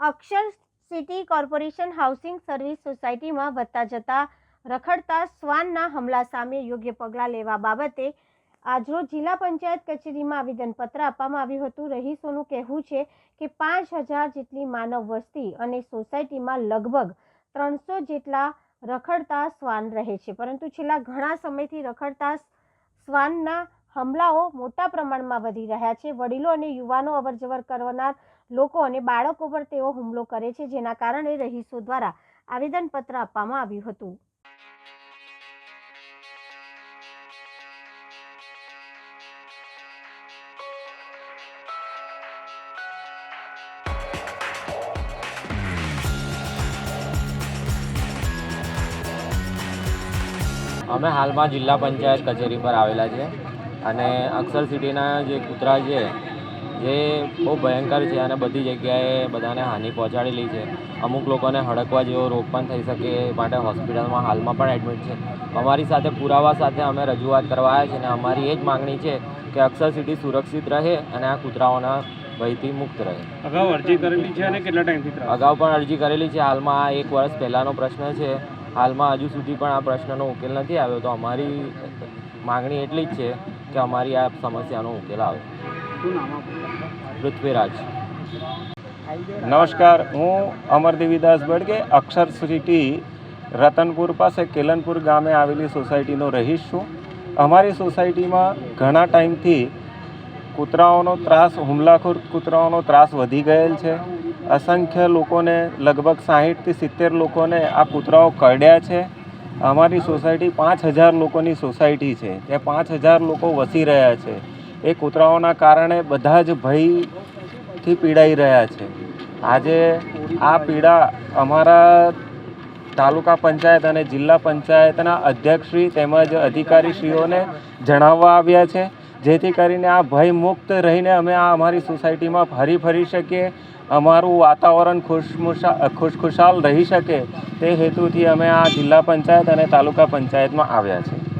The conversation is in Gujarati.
Akshar city corporation housing service સોસાયટીમાં વધતા જતા રખડતા શ્વાનના હમલા સામે યોગ્ય પગલાં લેવા બાબતે આજરોજ જિલ્લા પંચાયત કચેરીમાં આવેદનપત્ર આપવામાં આવ્યું હતું. રહીશોનું કહેવું છે કે પાંચ હજાર જેટલી માનવ વસ્તી અને સોસાયટીમાં લગભગ ત્રણસો જેટલા રખડતા શ્વાન રહે છે. પરંતુ છેલ્લા ઘણા સમયથી રખડતા શ્વાનના હમલાઓ મોટા પ્રમાણમાં વધી રહ્યા છે. વડીલો અને યુવાનો અવરજવર કરનાર લોકો અને બાળકો પર તેઓ હુમલો કરે છે, જેના કારણે રહીશો દ્વારા આવેદનપત્ર આપવામાં આવ્યું હતું. અમે હાલમાં જિલ્લા પંચાયત કચેરી પર આવેલા છે અને અક્ષર સિટીના જે કૂતરા છે જે બહુ ભયંકર છે અને બધી જગ્યાએ બધાને હાનિ પહોંચાડેલી છે. અમુક લોકોને હડકવા જેવો રોગ પણ થઈ શકે એ માટે હોસ્પિટલમાં હાલમાં પણ એડમિટ છે. અમારી સાથે પુરાવા સાથે અમે રજૂઆત કરવા આવ્યા છે અને અમારી એ જ માગણી છે કે અક્ષર સિટી સુરક્ષિત રહે અને આ કૂતરાઓના ભયથી મુક્ત રહે. અગાઉ અરજી કરેલી છે અને કેટલા ટાઈમથી અગાઉ પણ અરજી કરેલી છે. હાલમાં આ એક વર્ષ પહેલાંનો પ્રશ્ન છે. હાલમાં હજુ સુધી પણ આ પ્રશ્નનો ઉકેલ નથી આવ્યો તો અમારી માગણી એટલી જ છે કે અમારી આ સમસ્યાનો ઉકેલ આવે. પૃથ્વીરાજ. નમસ્કાર હું અમરદેવીદાસ બડગે અક્ષર સિટી રતનપુર પાસે કેલનપુર ગામે આવેલી સોસાયટીનો રહીશ છું. અમારી સોસાયટીમાં ઘણા ટાઈમથી કૂતરાઓનો ત્રાસ હુમલાખોર કૂતરાઓનો ત્રાસ વધી ગયેલ છે. અસંખ્ય લોકોને લગભગ સાહીઠથી સિત્તેર લોકોને આ કૂતરાઓ કરડ્યા છે. અમારી સોસાયટી પાંચ હજાર લોકોની સોસાયટી છે. ત્યાં પાંચ હજાર લોકો વસી રહ્યા છે. એ કૂતરાઓના કારણે બધા જ ભયથી પીડાઈ રહ્યા છે. આજે આ પીડા અમારા તાલુકા પંચાયત અને જિલ્લા પંચાયતના અધ્યક્ષશ્રી તેમજ અધિકારીશ્રીઓને જણાવવા આવ્યા છે. જેથી કરીને આ ભય મુક્ત રહીને અમે આ અમારી સોસાયટીમાં ફરી ફરી શકીએ, અમારું વાતાવરણ ખુશમુશા, ખુશખુશાલ રહી શકે તે હેતુથી અમે આ જિલ્લા પંચાયત અને તાલુકા પંચાયતમાં આવ્યા છે